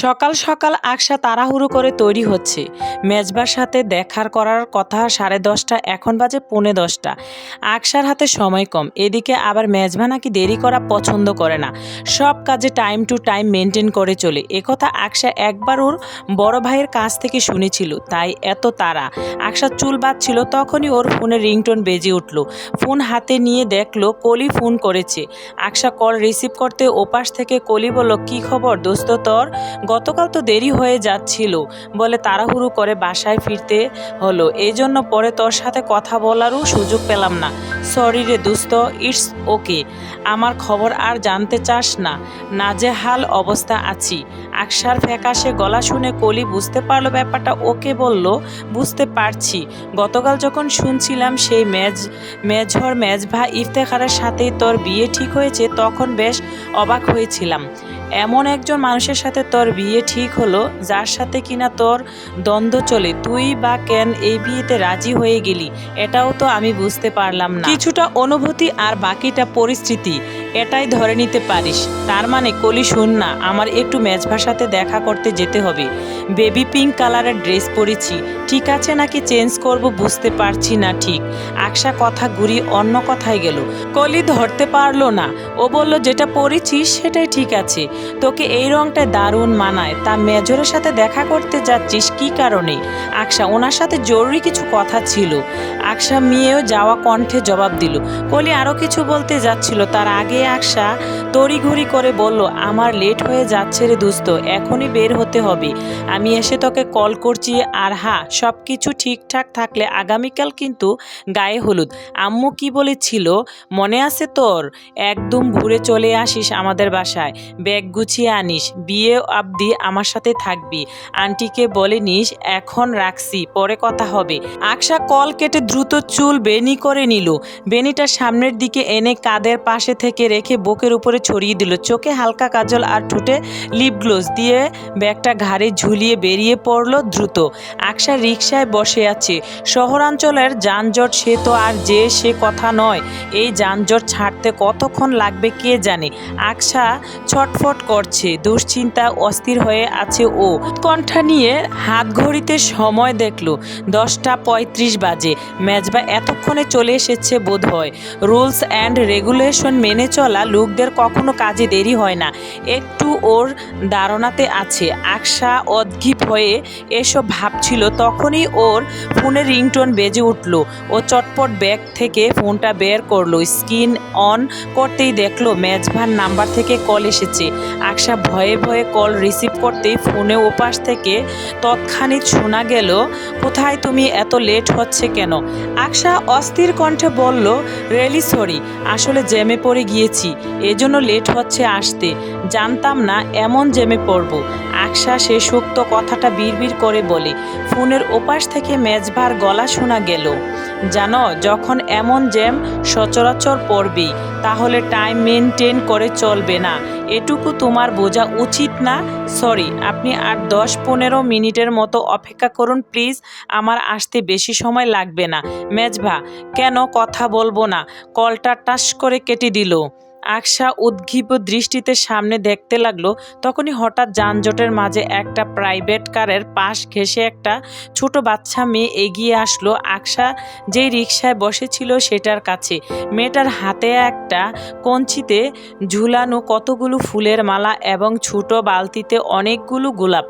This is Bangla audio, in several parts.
সকাল সকাল আকশা তাড়াহুড়ো করে তৈরি হচ্ছে। মেজবার সাথে দেখার করার কথা সাড়ে দশটা, এখন বাজে পৌনে দশটা। আকশার হাতে সময় কম, এদিকে আবার মেজবা নাকি দেরি করা পছন্দ করে না। সব কাজে টাইম টু টাইম মেনটেন করে চলে। একথা আকশা একবার ওর বড় ভাইয়ের কাছ থেকে শুনেছিল, তাই এত তাড়া। আকশা চুল বাঁধছিল, তখনই ওর ফোনে রিংটোন বেজে উঠল। ফোন হাতে নিয়ে দেখল, কলি ফোন করেছে। আকশা কল রিসিভ করতে ওপাশ থেকে কলি বলল, কি খবর দোস্ত তোর? গতকাল তো দেরি হয়ে যাচ্ছিল। বলে তাড়াহুড়ো করে বাসায় ফিরতে হলো। এই জন্য পরে তোর সাথে কথা বলারও সুযোগ পেলাম না। সরি রে দোস্ত, ইটস ওকে। আমার খবর আর জানতে চাস না। নাজেহাল অবস্থা আছি। আকসার ফ্যাকাশে গলা শুনে কলি বুঝতে পারল ব্যাপারটা, ওকে বলল, বুঝতে পারছি। গতকাল যখন শুনছিলাম সেই মেজ মেজর মেজভা ইফতেখারের সাথেই তোর বিয়ে ঠিক হয়েছে, তখন বেশ অবাক হয়েছিলাম। এমন একজন মানুষের সাথে তোর বিয়ে ঠিক হলো, যার সাথে কিনা তোর দ্বন্দ্ব চলে, তুই বা কেন এই বিয়েতে রাজি হয়ে গেলি, এটাও তো আমি বুঝতে পারলাম না। কিছুটা অনুভূতি আর বাকিটা পরিস্থিতি, এটাই ধরে নিতে পারিস। তার মানে কলি, শুন না, আমার একটু মেজভার সাথে দেখা করতে যেতে হবে। বেবি পিঙ্ক কালারের ড্রেস পরেছি, ঠিক আছে নাকি চেঞ্জ করব বুঝতে পারছি না ঠিক। আকশা কথা ঘুরি অন্য কথায় গেল। কলি ধরতে পারল না, ও বলল, যেটা পরেছিস সেটাই ঠিক আছে তোকে এই রংটা দারুণ মানায়। তা মেজরের সাথে দেখা করতে যাচ্ছিস কি কারণে? আকশা ওনার সাথে জরুরি কিছু কথা ছিল। আকশা মেয়েও যাওয়া কণ্ঠে জবাব দিল। কলি আরও কিছু বলতে যাচ্ছিল। তার আগে আকশা তড়িঘড়ি করে বলল, আমার লেট হয়ে যাচ্ছে রে দোস্ত, এখনই বের হতে হবে। আমি এসে তোকে কল করছি আর হ্যাঁ সব কিছু ঠিকঠাক থাকলে আগামীকাল কিন্তু গায়ে হলুদ। আম্মু কি বলেছিল? মনে আছে তোর? একদম ঘুরে চলে আসিস আমাদের বাসায়। ব্যাগ গুছিয়ে আনিস। বিয়ে অবধি আমার সাথে থাকবি। আন্টিকে বলে নিস, এখন রাখছি, পরে কথা হবে। আকশা কল কেটে দ্রুত চুল বেনি করে নিল। বেনিটা সামনের দিকে এনে কাদের পাশে থেকে রেখে বুকের উপরে ছড়িয়ে দিল। চোখে হালকা কাজল আর ঠোঁটে লিপ গ্লোজ দিয়ে ব্যাগটা ঘাড়ে ঝুলিয়ে বেরিয়ে পড়ল দ্রুত। আকশা রিক্সায় বসে আছে। শহরাঞ্চলের যানজট, সে তো আর যে সে কথা নয়। এই যানজট ছাড়তে কতক্ষণ লাগবে কে জানে? আকশা ছটফট করছে। দুশ্চিন্তা অস্থির হয়ে আছে ও। উৎকণ্ঠা নিয়ে হাত ঘড়িতে সময় দেখল। দশটা পঁয়ত্রিশ বাজে। মেজবা এতক্ষণে চলে এসেছে বোধ হয় রুলস অ্যান্ড রেগুলেশন মেনে চলা লোকদের কখনো কাজে দেরি হয় না। একটু ওর ধারণাতে আছে। আকশা অদ্ভীপ হয়ে এসব ভাবছিল। তখনই ওর ফোনের রিংটোন বেজে উঠল। ও চটপট ব্যাগ থেকে ফোনটা বের করল। স্ক্রিন অন করতেই দেখল মেজভার নাম্বার থেকে কল এসেছে। আকশা ভয়ে ভয়ে কল রিসিভ করতেই ফোনে ওপাশ থেকে তৎক্ষণিক শোনা গেল কোথায় তুমি এত লেট হচ্ছে কেন? আকশা অস্থির কণ্ঠে বলল রিয়েলি সরি আসলে জ্যামে পড়ে গিয়েছি। এজন্য লেট হচ্ছে আসতে। জানতাম না এমন জ্যামে পড়ব। আকশা সে সুক্ত কথাটা বিড়বিড় করে বলে। ফোনের ওপাশ থেকে মেজভার গলা শোনা গেল, জানো, যখন এমন জ্যাম সচরাচর পড়বেই, তাহলে টাইম মেনটেন করে চলবে না। এটুকু তোমার বোঝা উচিত না। সরি, আপনি আর দশ পনেরো মিনিটের মতো অপেক্ষা করুন, প্লিজ। আমার আসতে বেশি সময় লাগবে না। মেজভা, কেন কথা বলব না? কলটা টাস করে কেটে দিল। আকশা উদ্ঘীব দৃষ্টিতে সামনে দেখতে লাগল, তখনই হঠাৎ যানজটের মাঝে একটা প্রাইভেট কারের পাশ ঘেঁষে একটা ছোট বাচ্চা মেয়ে এগিয়ে আসলো। আকশা যেই রিক্সায় বসেছিল সেটার কাছে। মেয়েটার হাতে একটা কঞ্চিতে ঝুলানো কতগুলো ফুলের মালা এবং ছোট বালতিতে অনেকগুলো গোলাপ।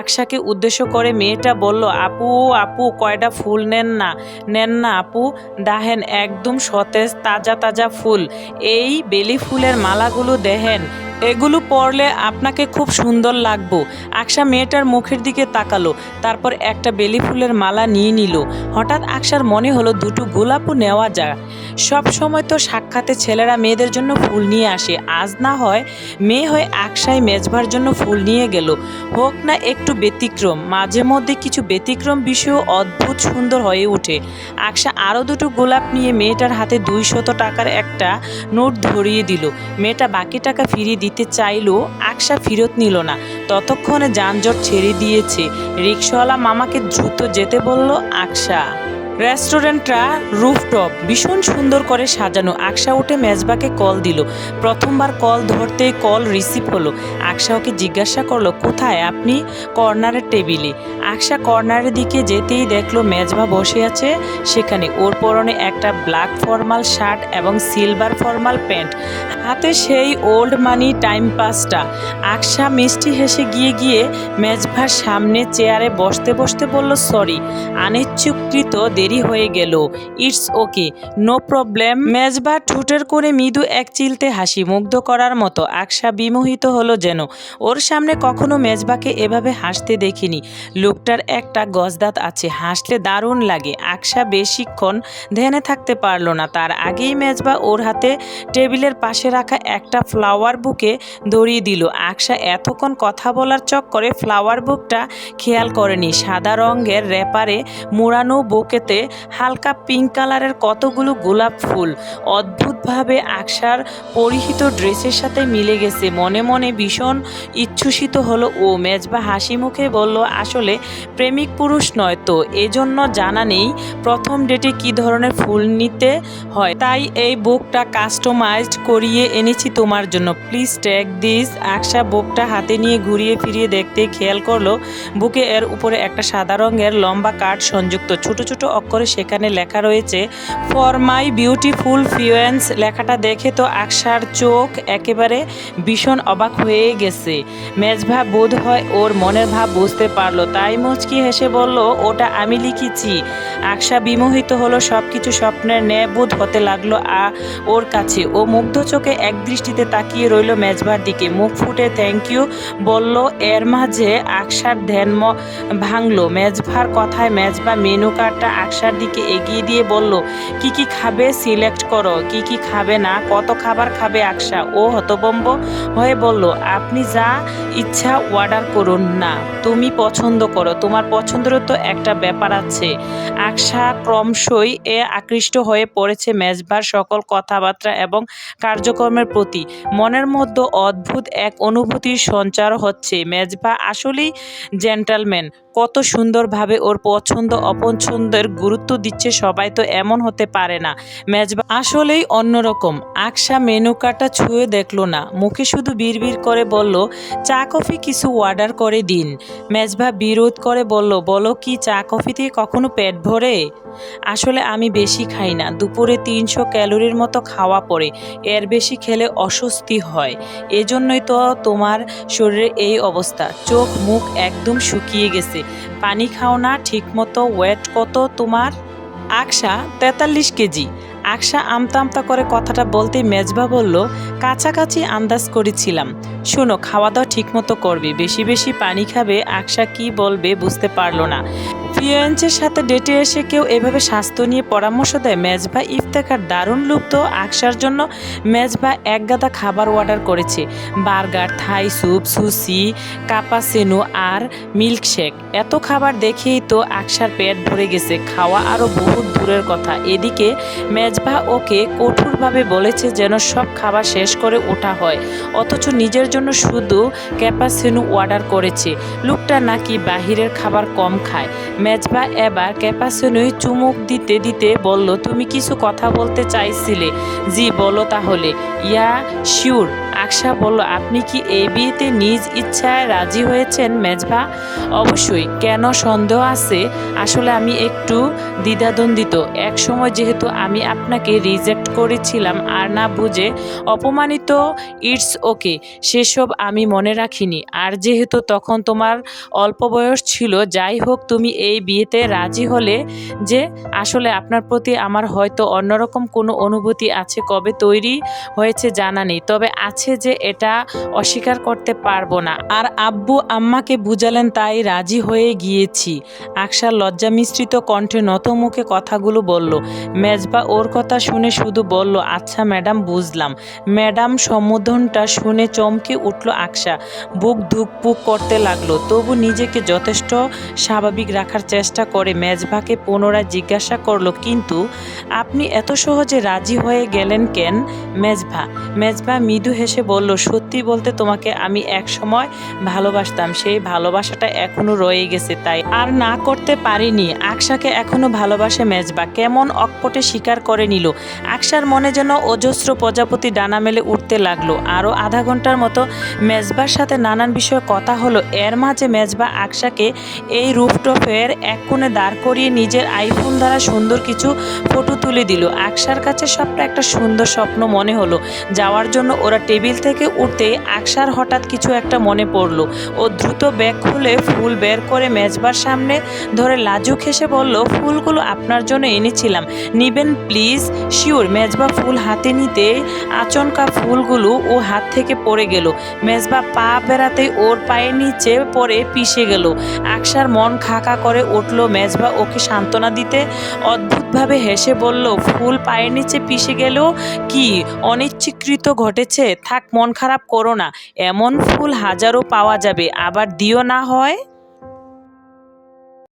আকশাকে উদ্দেশ্য করে মেয়েটা বলল, আপু আপু কয়টা ফুল নেন না নেন না আপু। দাহেন একদম সতেজ, তাজা তাজা ফুল। এই বেলি ফুলের মালাগুলো দেহেন। এগুলো পরলে আপনাকে খুব সুন্দর লাগবো। আকশা মেয়েটার মুখের দিকে তাকালো, তারপর একটা বেলি ফুলের মালা নিয়ে নিল। হঠাৎ আকশার মনে হলো দুটো গোলাপও নেওয়া যায় সব সময় তো সাক্ষাতে ছেলেরা মেয়েদের জন্য ফুল নিয়ে আসে। আজ না হয় মেয়ে হয়ে আকশাই মেজবার জন্য ফুল নিয়ে গেল। হোক না একটু ব্যতিক্রম, মাঝে মধ্যে কিছু ব্যতিক্রম বিষয়ও অদ্ভুত সুন্দর হয়ে ওঠে। আকশা আরও দুটো গোলাপ নিয়ে মেয়েটার হাতে দুইশত টাকার একটা নোট ধরিয়ে দিল। মেয়েটা বাকি টাকা ফিরিয়ে দিতে চাইলেও আকশা ফিরত নিল না। ততক্ষণে যানজট ছেড়ে দিয়েছে। রিক্সাওয়ালা মামাকে দ্রুত যেতে বলল আকশা রেস্টুরেন্টটা রুফটপ, ভীষণ সুন্দর করে সাজানো। আকশা উঠে মেজবাকে কল দিল। প্রথমবার কল ধরতেই কল রিসিভ হলো। আকশা ওকে জিজ্ঞাসা করল, কোথায় আপনি? কর্নারের টেবিলে। আকশা কর্নারের দিকে যেতেই দেখল মেজবা বসে আছে। সেখানে ওর পরনে একটা ব্ল্যাক ফর্মাল শার্ট এবং সিলভার ফর্মাল প্যান্ট। হাতে সেই ওল্ড মানি টাইম পাসটা। আকশা মিষ্টি হেসে গিয়ে গিয়ে মেজভার সামনে চেয়ারে বসতে বসতে বলল, সরি। অনিচ্ছুকৃত দেরি হয়ে গেল। It's okay, no problem. Mezba ঠুটের করে মৃদু এক চিলতে হাসি মুগ্ধ করার মতো আকশা বিমোহিত হলো যেন। ওর সামনে কখনো মেজবাকে এভাবে হাসতে দেখিনি। লোকটার একটা গজদাত আছে, হাসলে দারুণ লাগে। আকশা বেশিক্ষণ ধ্যানে থাকতে পারল না। তার আগেই মেজবা ওর হাতে টেবিলের পাশে রাখা একটা ফ্লাওয়ার বুকে ধরিয়ে দিল। আকশা এতক্ষণ কথা বলার চক্করে ফ্লাওয়ার বুকটা খেয়াল করেনি। সাদা রঙের র্যাপারে মোড়ানো বুকেতে হালকা পিঙ্ক কালারের কতগুলো গোলাপ ফুল। অদ্ভুতভাবে আকশার পরিহিত ড্রেসের সাথে মিলে গেছে। মনে মনে ভীষণ ইচ্ছুসিত হলো ও। মেজবা হাসি মুখে বলল, আসলে প্রেমিক পুরুষ নয় তো। এজন্য জানা নেই প্রথম ডেটে কি ধরনের ফুল নিতে হয়। তাই এই বুকটা কাস্টমাইজড করিয়ে এনেছি তোমার জন্য। প্লিজ টেক দিস আকশা বুকটা হাতে নিয়ে ঘুরিয়ে ফিরিয়ে দেখতে খেয়াল করল, বুকে এর উপরে একটা সাদা রঙের লম্বা কাঠ সংযুক্ত। ছোট ছোট অক্ষরে সেখানে লেখা রয়েছে ফর মাই বিউটিফুল ফিউয়েন্স লেখাটা দেখে তো আকশার চোখ একেবারে ভীষণ অবাক হয়ে গেছে। মেজভা বোধ হয় ওর মনের ভাব বুঝতে পারল। তাই মুচকি হেসে বলল, ওটা আমি লিখেছি। আকশা বিমোহিত হলো সব কিছু স্বপ্নের ন্যায় বোধ হতে লাগল আ, ওর কাছে। ও মুগ্ধ চোখে এক দৃষ্টিতে তাকিয়ে রইল মেজবার দিকে। মুখ ফুটে থ্যাংক ইউ বলল, এর মাঝে আকশার ধ্যান ভাঙলো। মেজভার কথায় মেজবা মেনু কার্ডটা আকশার দিকে এগিয়ে দিয়ে বলল, কি কি খাবে সিলেক্ট করো, কি কি খাবে না, কত খাবার খাবে আকশা ও হতবম্ব হয়ে বলল, আপনি যা ইচ্ছা অর্ডার করুন না, তুমি পছন্দ করো, তোমার পছন্দেরও তো একটা ব্যাপার আছে। আকশা ক্রমশই এ আকৃষ্ট হয়ে পড়েছে মেজবার সকল কথাবার্তা এবং কার্যক্রমের প্রতি। মনের মধ্যে অদ্ভুত এক অনুভূতির সঞ্চার হচ্ছে। মেজবা আসলেই জেন্টালম্যান কত সুন্দরভাবে ওর পছন্দ অপছন্দের গুরুত্ব দিচ্ছে সবাই তো এমন হতে পারে না। মেজবা আসলেই অন্যরকম। আকশা মেনু কার্ডটা ছুঁয়ে দেখল না। মুখে শুধু বিড়বিড় করে বলল চা কফি কিছু অর্ডার করে দিন। মেজবা বিরোধ করে বলল বলো কি চা কফি দিয়ে কখনো পেট ভরে? আসলে আমি বেশি খাই না। দুপুরে তিনশো ক্যালোরির মতো খাওয়া পড়ে। এর বেশি খেলে অস্বস্তি হয়। এজন্যই তো তোমার শরীরে এই অবস্থা। চোখ মুখ একদম শুকিয়ে গেছে। পানি খাও না, ঠিকমতো ওয়েট কত তোমার? আকশা তেতাল্লিশ কেজি। আকশা আমতা আমতা করে কথাটা বলতে মেজবা বলল, কাছাকাছি আন্দাজ করেছিলাম। শোনো খাওয়া দাওয়া ঠিকমতো করবে। বেশি বেশি পানি খাবে আকশা কি বলবে বুঝতে পারল না। ফিয়েন্সের সাথে ডেটে এসে কেউ এভাবে স্বাস্থ্য নিয়ে পরামর্শ দেয়, মেজবা ইফতেখার দারুণ লুপ্ত তো আকশার জন্য মেজবা এক গাদা খাবার অর্ডার করেছে। বার্গার, থাই স্যুপ, সুসি, কাপাসেনু আর মিল্কশেক। এত খাবার দেখেই তো আকসার পেট ভরে গেছে। খাওয়া আরও বহুত দূরের কথা। এদিকে মেজবা ওকে কঠোরভাবে বলেছে যেন সব খাবার শেষ করে ওঠা হয়, অথচ নিজের জন্য শুধু ক্যাপাসিনো অর্ডার করেছে। লোকটা নাকি বাহিরের খাবার কম খায়। মেজবা এবার ক্যাপাসিনোই চুমুক দিতে দিতে বলল, তুমি কিছু কথা বলতে চাইছিলে। জি, বলো তাহলে। ইয়া শিওর আকশা বলল, আপনি কি এই বিয়েতে নিজ ইচ্ছায় রাজি হয়েছেন মেজবা? অবশ্যই। কেন সন্দেহ আছে? আসলে আমি একটু দ্বিধাদ্বন্দ্বিত। এক সময় যেহেতু আমি আপনাকে রিজেক্ট করেছিলাম আর না বুঝে অপমানিত, ইটস ওকে, সেসব আমি মনে রাখিনি। আর যেহেতু তখন তোমার অল্প বয়স ছিল, যাই হোক, তুমি এই বিয়েতে রাজি হলে যে আসলে আপনার প্রতি আমার হয়তো অন্যরকম কোনো অনুভূতি আছে, কবে তৈরি হয়েছে জানা নেই। তবে আছে যে এটা অস্বীকার করতে পারব না। আর আব্বু আম্মাকে বুঝালেন, তাই রাজি হয়ে গিয়েছি। আকশার লজ্জা মিশ্রিত কণ্ঠে নত মুখে কথাগুলো বলল, মেজবা, ওর কথা শুনে শুধু বলল আচ্ছা ম্যাডাম, বুঝলাম। ম্যাডাম সম্বোধনটা শুনে চমকে উঠল আকশা বুক ধুকপুক করতে লাগল। তবু নিজেকে যথেষ্ট স্বাভাবিক রাখার চেষ্টা করে মেজবাকে পুনরায় জিজ্ঞাসা করল, কিন্তু আপনি এত সহজে রাজি হয়ে গেলেন কেন মেজভা? মেজভা মৃদু হেসে বলল, সত্যি বলতে তোমাকে আমি এক সময় ভালোবাসতাম। সেই ভালোবাসাটা এখনও রয়ে গেছে, তাই আর না করতে পারিনি। আকশাকে এখনও ভালোবাসে মেজবা কেমন অকপটে স্বীকার করে নিল। আকশার মনে যেন অজস্র প্রজাপতি ডানা মেলে উঠতে লাগল। আরও আধা ঘণ্টার মতো মেজবার সাথে নানান বিষয়ে কথা হলো। এর মাঝে মেজবা আকশাকে এই রুফটপের এক কোণে দাঁড় করিয়ে নিজের আইফোন দ্বারা সুন্দর কিছু ফটো তুলে দিল। আকশার কাছে সবটা একটা সুন্দর স্বপ্ন মনে হলো। যাওয়ার জন্য ওরা টেবিল থেকে উঠতে আকশার হঠাৎ কিছু একটা মনে পড়ল। ও দ্রুত ব্যাগ খুলে ফুল বের করে মেজবার সামনে ধরে লাজুক হেসে বলল, ফুলগুলো আপনার জন্য এনেছিলাম। নিবেন, প্লিজ? শিওর মেজবা ফুল হাতে নিতে আচমকা ফুলগুলো ও হাত থেকে পড়ে গেল। মেজবা পা বেড়াতেই ওর পায়ের নিচে পড়ে পিষে গেল। আকশার মন খাকা করে উঠল মেজবা ওকে সান্ত্বনা দিতে। অদ্ভুতভাবে হেসে বলল, ফুল পায়ের নিচে পিষে গেল? কি? অনিচ্ছিকৃত ঘটেছে? থাক, মন খারাপ করো না। এমন ফুল হাজারো পাওয়া যাবে, আবার দিও না হয়?